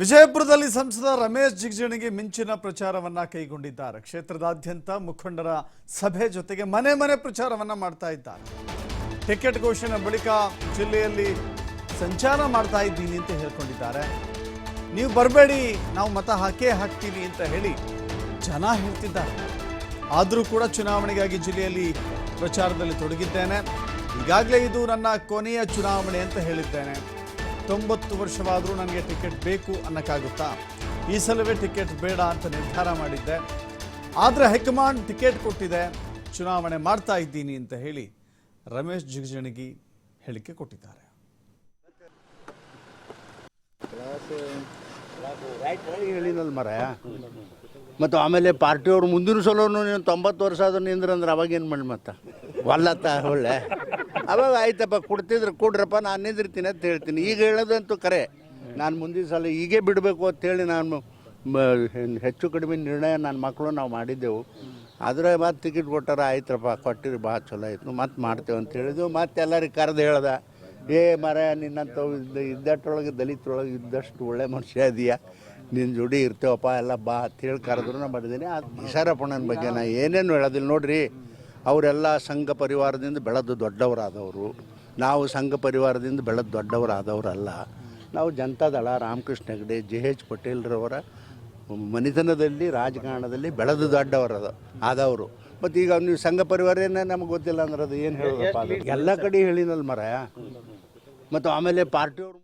ವಿಜಯಪುರದಲ್ಲಿ ಸಂಸದ ರಮೇಶ್ ಜಿಗಜಿಣಿಗೆ ಮಿಂಚಿನ ಪ್ರಚಾರವನ್ನ ಕೈಗೊಂಡಿದ್ದಾರೆ. ಕ್ಷೇತ್ರದಾದ್ಯಂತ ಮುಖಂಡರ ಸಭೆ ಜೊತೆಗೆ ಮನೆ ಮನೆ ಪ್ರಚಾರವನ್ನ ಮಾಡ್ತಾ ಇದ್ದಾರೆ. ಟಿಕೆಟ್ ಘೋಷಣೆ ಬಳಿಕ ಜಿಲ್ಲೆಯಲ್ಲಿ ಸಂಚಾರ ಮಾಡ್ತಾ ಇದ್ದೀನಿ ಅಂತ ಹೇಳ್ಕೊಂಡಿದ್ದಾರೆ. ನೀವು ಬರಬೇಡಿ, ನಾವು ಮತ ಹಾಕೇ ಹಾಕ್ತೀವಿ ಅಂತ ಹೇಳಿ ಜನ ಹೇಳ್ತಿದ್ದಾರೆ. ಆದರೂ ಕೂಡ ಚುನಾವಣೆಗಾಗಿ ಜಿಲ್ಲೆಯಲ್ಲಿ ಪ್ರಚಾರದಲ್ಲಿ ತೊಡಗಿದ್ದೇನೆ. ಈಗಾಗಲೇ ಇದು ನನ್ನ ಕೊನೆಯ ಚುನಾವಣೆ ಅಂತ ಹೇಳಿದ್ದೇನೆ. ತೊಂಬತ್ತು ವರ್ಷವಾದರೂ ನನಗೆ ಟಿಕೆಟ್ ಬೇಕು ಅನ್ನೋಕ್ಕಾಗುತ್ತಾ? ಈ ಸಲವೇ ಟಿಕೆಟ್ ಬೇಡ ಅಂತ ನಿರ್ಧಾರ ಮಾಡಿದ್ದೆ. ಆದರೆ ಹೈಕಮಾಂಡ್ ಟಿಕೆಟ್ ಕೊಟ್ಟಿದೆ. ಚುನಾವಣೆ ಮಾಡ್ತಾ ಇದ್ದೀನಿ ಅಂತ ಹೇಳಿ ರಮೇಶ್ ಜಿಗಜಿಣಗಿ ಹೇಳಿಕೆ ಕೊಟ್ಟಿದ್ದಾರೆ. ಮರ ಮತ್ತು ಆಮೇಲೆ ಪಾರ್ಟಿಯವ್ರು ಮುಂದಿನ ಸಲೋನು ನೀನು ತೊಂಬತ್ತು ವರ್ಷ ಆದ್ರೂ ನಿಂದ್ರಂದ್ರೆ ಅವಾಗ ಏನು ಮಾಡಿ ಮತ್ತೆ? ಒಲ್ಲತ್ತ ಒಳ್ಳೆ. ಅವಾಗ ಆಯ್ತಪ್ಪ, ಕೊಡ್ತಿದ್ರೆ, ಕೊಡ್ರಪ್ಪ, ನಾನು ನಿಂದಿರ್ತೀನಿ ಅಂತ ಹೇಳ್ತೀನಿ. ಈಗ ಹೇಳೋದಂತೂ ಕರೆ. ನಾನು ಮುಂದಿನ ಸಲ ಹೀಗೆ ಬಿಡಬೇಕು ಅಂತೇಳಿ ನಾನು ಹೆಚ್ಚು ಕಡಿಮೆ ನಿರ್ಣಯ ನನ್ನ ಮಕ್ಕಳು ನಾವು ಮಾಡಿದ್ದೆವು. ಆದರೆ ಮತ್ತೆ ಟಿಕೆಟ್ ಕೊಟ್ಟಾರ ಆಯ್ತಪ್ಪ ಕೊಟ್ಟಿರಿ ಭಾಳ ಚಲೋ ಆಯ್ತು ಮತ್ತೆ ಮಾಡ್ತೇವೆ ಅಂತ ಹೇಳಿದ್ವು ಮತ್ತೆ ಎಲ್ಲರಿಗೆ ಕರೆದು ಹೇಳ್ದೆ, ಏ ಮರ ನಿನ್ನಂತ ಇದ್ದ, ಇದ್ದಷ್ಟರೊಳಗೆ, ದಲಿತರೊಳಗೆ ಇದ್ದಷ್ಟು ಒಳ್ಳೆ ಮನುಷ್ಯ ಇದೆಯಾ. ನಿನ್ನ ಜೋಡಿ ಇರ್ತೇವಪ್ಪ, ಎಲ್ಲ ಬಾ ಅಂತೇಳಿ ಕರೆದ್ರು ನಾನು ಮಾಡಿದ್ದೀನಿ ಅದು ಈಶ್ವರಪ್ಪಣ್ಣನ ಬಗ್ಗೆ ನಾ ಏನೇನು ಹೇಳೋದಿಲ್ಲ ನೋಡ್ರಿ. ಅವರೆಲ್ಲ ಸಂಘ ಪರಿವಾರದಿಂದ ಬೆಳೆದು ದೊಡ್ಡವರಾದವರು. ನಾವು ಸಂಘ ಪರಿವಾರದಿಂದ ಬೆಳೆದು ದೊಡ್ಡವರಾದವರಲ್ಲ. ನಾವು ಜನತಾದಳ ರಾಮಕೃಷ್ಣ ಹೆಗಡೆ, ಜೆ ಎಚ್ ಪಟೇಲ್ರವರ ಮನಿತನದಲ್ಲಿ, ರಾಜಕಾರಣದಲ್ಲಿ ಬೆಳೆದು ದೊಡ್ಡವರದ, ಆದವರು. ಮತ್ತು ಈಗ ನೀವು ಸಂಘ ಪರಿವಾರ ಏನೇ ನಮ್ಗೆ ಗೊತ್ತಿಲ್ಲ ಅಂದ್ರೆ ಅದು ಏನು ಹೇಳೋದಪ್ಪ ಎಲ್ಲ ಕಡೆ ಹೇಳಿನಲ್ಲ ಮರ ಮತ್ತು ಆಮೇಲೆ ಪಾರ್ಟಿಯವರು